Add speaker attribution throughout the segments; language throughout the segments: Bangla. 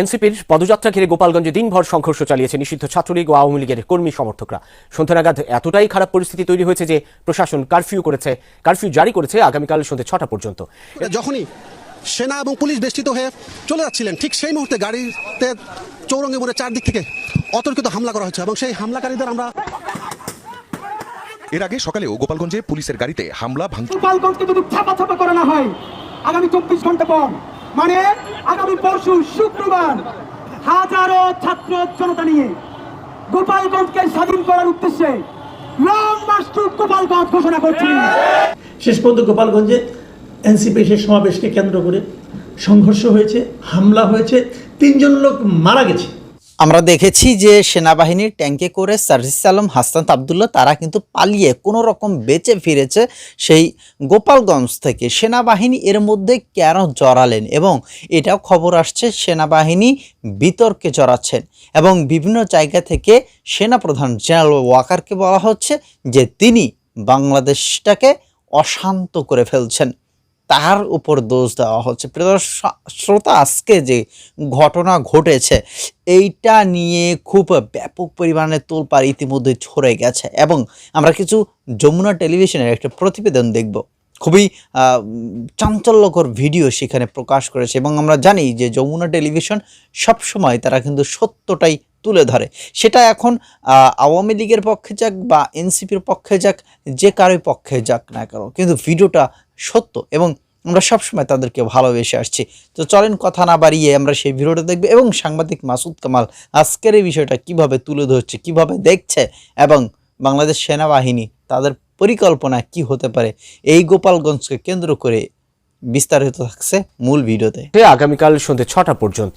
Speaker 1: এনসিপির পদযাত্রা ঘিরে গোপালগঞ্জে দিনভর সংঘর্ষ চালিয়েছে নিষিদ্ধ ছাত্রলীগ ও আওয়ামী লীগের কর্মী সমর্থকরা। সন্ধ্যা নাগাদ এতটাই খারাপ পরিস্থিতি তৈরি হয়েছে যে প্রশাসন কারফিউ করেছে কারফিউ জারি করেছে আগামীকাল সন্ধ্যে ছটা পর্যন্ত।
Speaker 2: যখনই সেনা এবং পুলিশ বেষ্টিত হয়ে চলে যাচ্ছিলেন ঠিক সেই মুহূর্তে গাড়িতে চৌরঙ্গি মোড়ে চারদিক থেকে অতর্কিত হামলা করা হয়েছে এবং সেই হামলাকারীদের আমরা
Speaker 3: এর আগে সকালেও গোপালগঞ্জে পুলিশের গাড়িতে হামলা ভাঙচুর
Speaker 4: গোপালগঞ্জকে যদি ছাপা ছাপা করা না হয় আগামী চব্বিশ ঘণ্টা পর মানে আগামী পরশু শুক্রবার হাজারো ছাত্র জনতা নিয়ে গোপালগঞ্জকে স্বাধীন করার উদ্দেশ্যে লং মার্চ টু গোপালগঞ্জ ঘোষণা করছি।
Speaker 5: শেষ পর্যন্ত গোপালগঞ্জে এনসিপি সেই সমাবেশকে কেন্দ্র করে সংঘর্ষ হয়েছে, হামলা হয়েছে, তিনজন লোক মারা গেছে।
Speaker 6: আমরা দেখেছি যে সেনাবাহিনীর ট্যাঙ্কে করে সার্জিস আলম হাসান আবদুল্লাহ, তারা কিন্তু পালিয়ে কোনো রকম বেঁচে ফিরেছে সেই গোপালগঞ্জ থেকে। সেনাবাহিনী এর মধ্যে কেন জড়ালেন এবং এটাও খবর আসছে, সেনাবাহিনী বিতর্কে জড়াচ্ছেন এবং বিভিন্ন জায়গা থেকে সেনাপ্রধান জেনারেল ওয়াকারকে বলা হচ্ছে যে তিনি বাংলাদেশটাকে অশান্ত করে ফেলছেন। তার উপর দোষ দেওয়া হচ্ছে। শ্রোতা, আজকে যে ঘটনা ঘটেছে, এইটা নিয়ে খুব ব্যাপক পরিমাণে তোলপাড় ইতিমধ্যে ছড়ে গেছে এবং আমরা কিছু যমুনা টেলিভিশনের একটা প্রতিবেদন দেখব। খুবই চাঞ্চল্যকর ভিডিও সেখানে প্রকাশ করেছে এবং আমরা জানি যে যমুনা টেলিভিশন সবসময় তারা কিন্তু সত্যটাই তুলে ধরে। সেটা এখন আওয়ামী লীগের পক্ষে যাক বা এনসিপির পক্ষে যাক, যে কারোই পক্ষে যাক না কেন। কিন্তু ভিডিওটা সত্য এবং আমরা সবসময় তাদেরকে ভালোবেসে আসছি। তো চলেন কথা না বাড়িয়ে আমরা সেই ভিডিওটা দেখব এবং সাংবাদিক মাসুদ কামাল আজকের এই বিষয়টা কীভাবে তুলে ধরছে, কীভাবে দেখছে এবং বাংলাদেশ সেনাবাহিনী তাদের পরিকল্পনা কি হতে পারে, এই গোপালগঞ্জকে কেন্দ্র করে বিস্তারিত থাকছে মূল ভিডিওতে।
Speaker 1: আগামীকাল সন্ধে ছটা পর্যন্ত।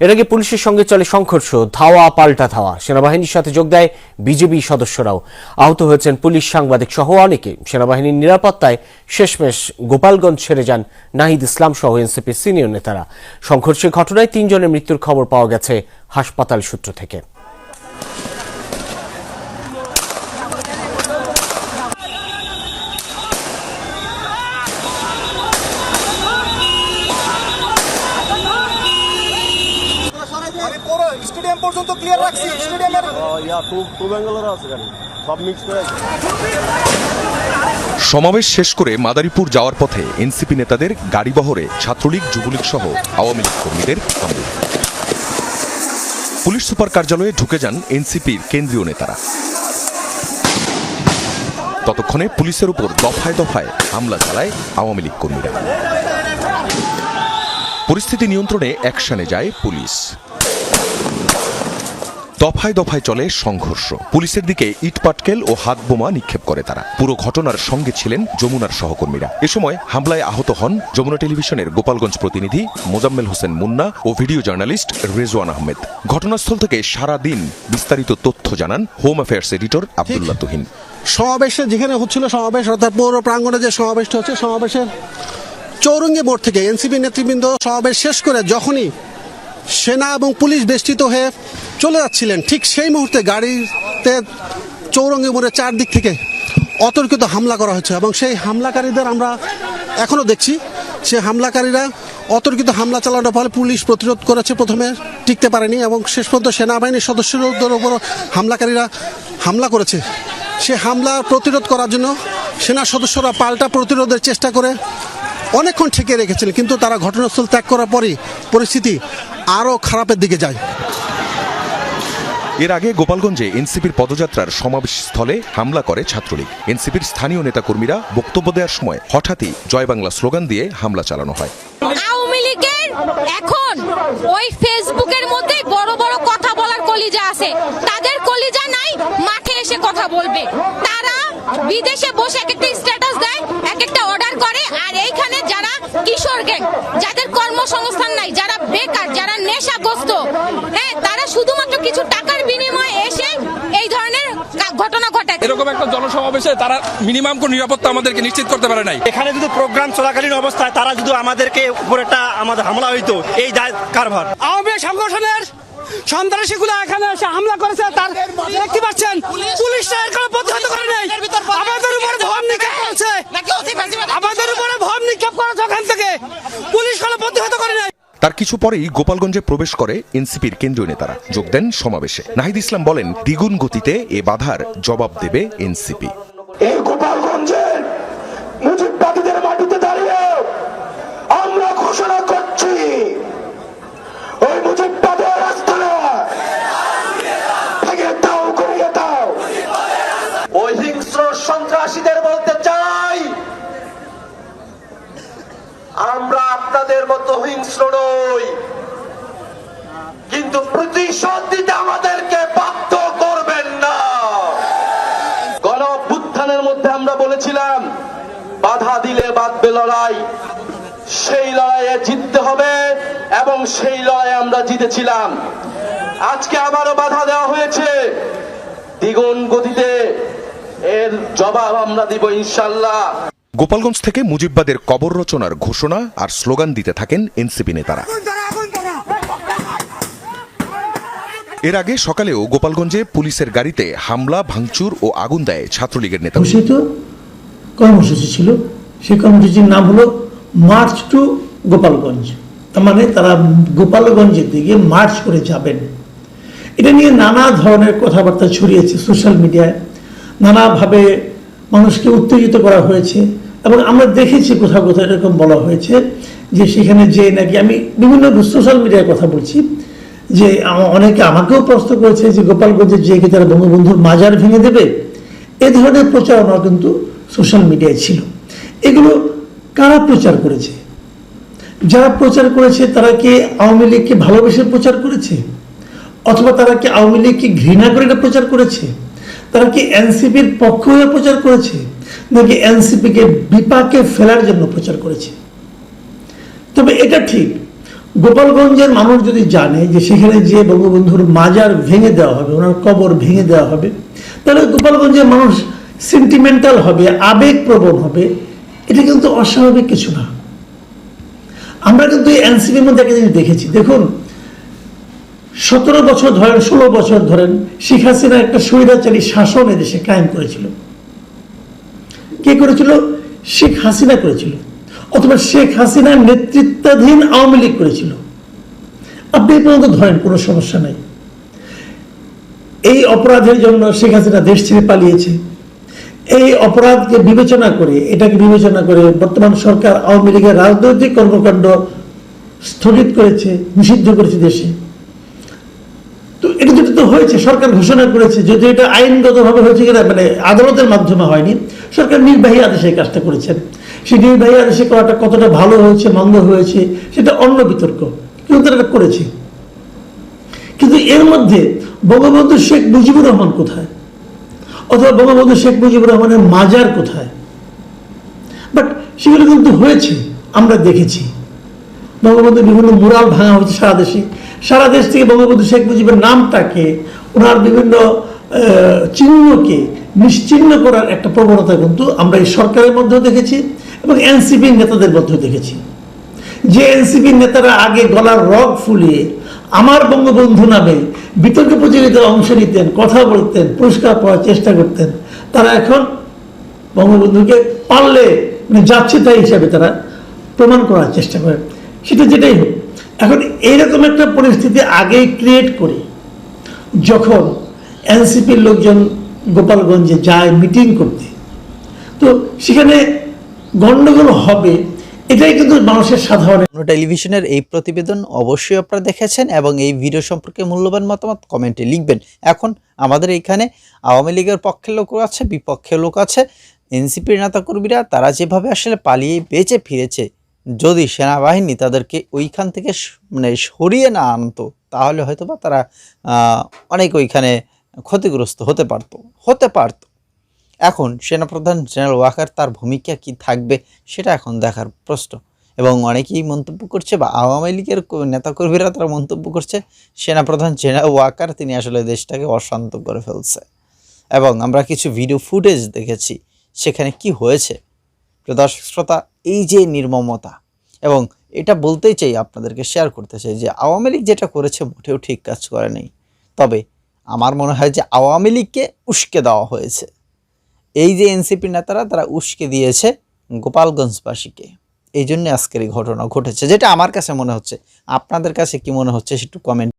Speaker 1: এর আগে পুলিশের সঙ্গে চলে সংঘর্ষ, ধাওয়া, পাল্টা ধাওয়া। সেনাবাহিনীর সাথে যোগ দেয় বিজেপি সদস্যরাও। আহত হয়েছেন পুলিশ সাংবাদিক সহ অনেকে। সেনাবাহিনীর নিরাপত্তায় শেষমেশ গোপালগঞ্জ ছেড়ে যান নাহিদ ইসলাম সহ এনসিপির সিনিয়র নেতারা। সংঘর্ষের ঘটনায় তিনজনের মৃত্যুর খবর পাওয়া গেছে হাসপাতাল সূত্র থেকে।
Speaker 7: পুরো স্টেডিয়াম পর্যন্ত ক্লিয়ার রাখছি স্টেডিয়ামের
Speaker 3: সমাবেশ শেষ করে মাদারীপুর যাওয়ার পথে এনসিপি নেতাদের গাড়িবহরে ছাত্রলীগ যুবলীগ সহ আওয়ামী লীগ কর্মীদের পুলিশ সুপার কার্যালয়ে ঢুকে যান এনসিপির কেন্দ্রীয় নেতারা। ততক্ষণে পুলিশের উপর দফায় দফায় হামলা চালায় আওয়ামী লীগ কর্মীরা। পরিস্থিতি নিয়ন্ত্রণে অ্যাকশনে যায় পুলিশ। দফায় দফায় চলে সংঘর্ষ। পুলিশের দিকে ইটপাটকেল ও হাত বোমা নিক্ষেপ করে তারা। পুরো ঘটনার সঙ্গে ছিলেন যমুনার সহকর্মীরা। এ সময় হামলায় আহত হন যমুনা টেলিভিশনের গোপালগঞ্জ প্রতিনিধি মোজাম্মেল হোসেন মুন্না ও ভিডিও জার্নালিস্ট রেজওয়ান আহমেদ। ঘটনাস্থল থেকে সারা দিন বিস্তারিত তথ্য জানান home affairs editor Abdullah Tuhin.
Speaker 2: সমাবেশে যেখানে হচ্ছিল সমাবেশ, অর্থাৎ পৌর প্রাঙ্গণে যে সমাবেশটা হচ্ছে, সমাবেশের চৌরঙ্গি মোড় থেকে এনসিপি নেতৃবৃন্দ সমাবেশ শেষ করে যখনই সেনা এবং পুলিশ বেষ্টিত হয়ে চলে যাচ্ছিলেন। ঠিক সেই মুহূর্তে গাড়িতে চৌরঙ্গি মোড়ে চারদিক থেকে অতর্কিত হামলা করা হয়েছে এবং সেই হামলাকারীদের আমরা এখনও দেখছি। সে হামলাকারীরা অতর্কিত হামলা চালানোর ফলে পুলিশ প্রতিরোধ করেছে, প্রথমে টিকতে পারেনি এবং শেষ পর্যন্ত সেনাবাহিনীর সদস্যদের উপর হামলাকারীরা হামলা করেছে। সে হামলা প্রতিরোধ করার জন্য সেনা সদস্যরা পাল্টা প্রতিরোধের চেষ্টা করে অনেকক্ষণ ঠেকে রেখেছিলেন কিন্তু তারা ঘটনাস্থল ত্যাগ করার পরই পরিস্থিতি আরও খারাপের দিকে যায়।
Speaker 3: এর আগে গোপালগঞ্জে এনসিপির পদযাত্রার সমাবেশ স্থলে হামলা করে ছাত্রলীগ। এনসিপির স্থানীয় নেতাকর্মীরা বক্তব্য দেওয়ার সময় হঠাৎই জয় বাংলা স্লোগান দিয়ে হামলা চালানো হয়।
Speaker 8: এখন ওই ফেসবুকের মধ্যেই বড় বড় কথা বলার কলিজা আছে। তাদের কলিজা নাই, মাঠে এসে কথা বলবে। তারা বিদেশে বসে এক একটা স্ট্যাটাস দেয় এক একটা অর্ডার করে, আর এইখানে যারা কিশোর গ্যাং যাদের কর্মসংস্থান নাই, যারা বেকার, যারা নেশাগ্রস্ত কিছু টাকার বিনিময়ে এসে এই ধরনের ঘটনা ঘটায়।
Speaker 9: এরকম একটা জনসমাবেশে তারা মিনিমাম কোন নিরাপত্তা আমাদেরকে নিশ্চিত করতে পারে নাই।
Speaker 4: এখানে যদি প্রোগ্রাম চলাকালীন অবস্থায় তারা যদি আমাদেরকে উপর একটা আমাদের হামলা হইতো এই দায় কারভার আওয়ামী সংগঠনের সন্ত্রাসীগুলো এখানে এসে হামলা করেছে তার দেখতে পাচ্ছেন পুলিশরা এর কোনো প্রতিহত করে নাই। আমাদের উপরে ভব নিক্ষেপ করেছে। আমাদের উপরে ভব নিক্ষেপ করেছে ওখান থেকে। পুলিশ কোনো প্রতিহত করে নাই।
Speaker 3: তার কিছু পরেই গোপালগঞ্জে প্রবেশ করে এনসিপির কেন্দ্রীয় নেতারা। যোগ দেন সমাবেশে। নাহিদ ইসলাম বলেন, দ্বিগুণ গতিতে এ বাধার জবাব দেবে এনসিপি।
Speaker 10: আমরা আপনাদের মতো হিংস্র নই। কিন্তু প্রতিশোধ দিতে আমাদেরকে বাধ্য করবেন না। গণ মধ্যে আমরা বলেছিলাম, বাধা দিলে বাঁধবে লড়াই, সেই লড়াইয়ে জিততে হবে এবং সেই লড়াইয়ে আমরা জিতেছিলাম। আজকে আবারও বাধা দেওয়া হয়েছে। দ্বিগুণ গতিতে এর জবাব আমরা দিব ইনশাল্লাহ।
Speaker 3: গোপালগঞ্জ থেকে মুজিববাদের কবর রচনার ঘোষণা আর স্লোগান দিতে থাকেন এনসিপি নেতারা। এর আগে সকালেও গোপালগঞ্জে পুলিশের গাড়িতে হামলা ভাঙচুর ও আগুন দেয় ছাত্রলীগের নেতা।
Speaker 5: ঘোষিত কর্মসূচি ছিল। সেই কর্মসূচির নাম হলো মার্চ টু গোপালগঞ্জ। তার মানে তারা গোপালগঞ্জের দিকে মার্চ করে যাবেন। এটা নিয়ে নানা ধরনের কথাবার্তা ছড়িয়েছে সোশ্যাল মিডিয়ায়। নানাভাবে মানুষকে উত্তেজিত করা হয়েছে। এবং আমরা দেখেছি কোথাও কোথাও এরকম বলা হয়েছে যে সেখানে যে নাকি আমি বিভিন্ন সোশ্যাল মিডিয়ায় কথা বলছি, যে অনেকে আমাকেও প্রশ্ন করেছে যে গোপালগঞ্জের যে কি তারা বঙ্গবন্ধুর মাজার ভেঙে দেবে? এ ধরনের প্রচারণা কিন্তু সোশ্যাল মিডিয়ায় ছিল। এগুলো কারা প্রচার করেছে? যারা প্রচার করেছে তারা কি আওয়ামী লীগকে ভালোবেসে প্রচার করেছে? অথবা তারা কি আওয়ামী লীগকে ঘৃণা করে প্রচার করেছে? তারা কি এনসিপির পক্ষ হয়ে প্রচার করেছে? নাকি এনসিপিকে বিপাকে ফেলার জন্য প্রচার করেছে? তবে এটা ঠিক। গোপালগঞ্জের মানুষ যদি জানে যে সেখানে যে বঙ্গবন্ধুর মাজার ভেঙে দেওয়া হবে, ওনার কবর ভেঙে দেওয়া হবে, তাহলে গোপালগঞ্জের মানুষ সেন্টিমেন্টাল হবে, আবেগপ্রবণ হবে। এটা কিন্তু অস্বাভাবিক কিছু না। আমরা কিন্তু এই এনসিপির মধ্যে একটা জিনিস দেখেছি। দেখুন, সতেরো বছর ধরেন, ষোলো বছর ধরেন, শেখ হাসিনা একটা স্বৈরাচারী শাসন এদেশে কায়েম করেছিল। কে করেছিল? শেখ হাসিনা করেছিল। অথবা শেখ হাসিনার নেতৃত্বাধীন আওয়ামী লীগ করেছিল। আপনি এই পর্যন্ত ধরেন, কোনো সমস্যা নাই। এই অপরাধের জন্য শেখ হাসিনা দেশ ছেড়ে পালিয়েছে। এই অপরাধকে বিবেচনা করে, এটাকে বিবেচনা করে বর্তমান সরকার আওয়ামী লীগের রাজনৈতিক কর্মকাণ্ড স্থগিত করেছে, নিষিদ্ধ করেছে দেশে। তো এটা যেটা তো হয়েছে, সরকার ঘোষণা করেছে, যদি এটা আইনগতভাবে হয়েছে কিনা মানে আদালতের মাধ্যমে হয়নি, সরকার নির্বাহী আদেশে কাজটা করেছেন। সেই নির্বাহী আদেশে করাটা কতটা ভালো হয়েছে, মন্দ হয়েছে, সেটা অন্য বিতর্ক। কিন্তু তারা করেছে। কিন্তু এর মধ্যে বঙ্গবন্ধু শেখ মুজিবুর রহমান কোথায়? অথবা বঙ্গবন্ধু শেখ মুজিবুর রহমানের মাজার কোথায়? বাট সেগুলো কিন্তু হয়েছে, আমরা দেখেছি। বঙ্গবন্ধু বিভিন্ন মুরাল ভাঙা হয়েছে সারা দেশে। সারা দেশ থেকে বঙ্গবন্ধু শেখ মুজিবের নামটাকে, ওনার বিভিন্ন চিহ্নকে নিশ্চিহ্ন করার একটা প্রবণতা কিন্তু আমরা এই সরকারের মধ্যেও দেখেছি এবং এনসিপি নেতাদের মধ্যেও দেখেছি। যে এনসিপি নেতারা আগে গলার রগ ফুলিয়ে আমার বঙ্গবন্ধু নামে বিতর্ক প্রতিযোগিতায় অংশ নিতেন, কথা বলতেন, পুরস্কার পাওয়ার চেষ্টা করতেন, তারা এখন বঙ্গবন্ধুকে পারলে মানে যাচ্ছে তাই হিসাবে তারা প্রমাণ করার চেষ্টা করেন সেটা যেটাই হোক এখন এইরকম একটা পরিস্থিতি আগেই ক্রিয়েট করে, যখন এনসিপির লোকজন গোপালগঞ্জে যায় মিটিং করতে। তো সেখানে গণ্ডগোল হবে, এটাই কিন্তু মানুষের সাধারণ
Speaker 6: টেলিভিশনের এই প্রতিবেদন অবশ্যই আপনারা দেখেছেন এবং এই ভিডিও সম্পর্কে মূল্যবান মতামত কমেন্টে লিখবেন। এখন আমাদের এখানে আওয়ামী লীগের পক্ষের লোক আছে, বিপক্ষের লোক আছে এনসিপির নেতাকর্মীরা তারা যেভাবে আসলে পালিয়ে বেঁচে ফিরেছে যদি সেনাবাহিনী তাদেরকে ওইখান থেকে মানে সরিয়ে না আনতো, তাহলে হয়তো বা তারা অনেক ওইখানে ক্ষতিগ্রস্ত হতে পারতো হতে পারতো। এখন সেনাপ্রধান জেনারেল ওয়াকার তার ভূমিকা কি থাকবে সেটা এখন দেখার প্রশ্ন। এবং অনেকেই মন্তব্য করছে বা আওয়ামী লীগের নেতাকর্মীরা তারা মন্তব্য করছে, সেনাপ্রধান জেনারেল ওয়াকার তিনি আসলে দেশটাকে অশান্ত করে ফেলছে। এবং আমরা কিছু ভিডিও ফুটেজ দেখেছি, সেখানে কি হয়েছে। প্রিয় দর্শক, শ্রোতা এই যে নির্মমতা, এবং এটা বলতেই চাই আপনাদেরকে শেয়ার করতে চাই যে আওয়ামী লীগ যেটা করেছে মোটেও ঠিক কাজ করেনি তবে আমার মনে হয় যে আওয়ামী লীগকে উস্কে দেওয়া হয়েছে। এই যে এনসিপি নেতারা, তারা উস্কে দিয়েছে গোপালগঞ্জবাসীকে। এই জন্য আজকের এই ঘটনা ঘটেছে। যেটা আমার কাছে মনে হচ্ছে। আপনাদের কাছে কি মনে হচ্ছে সেটু কমেন্ট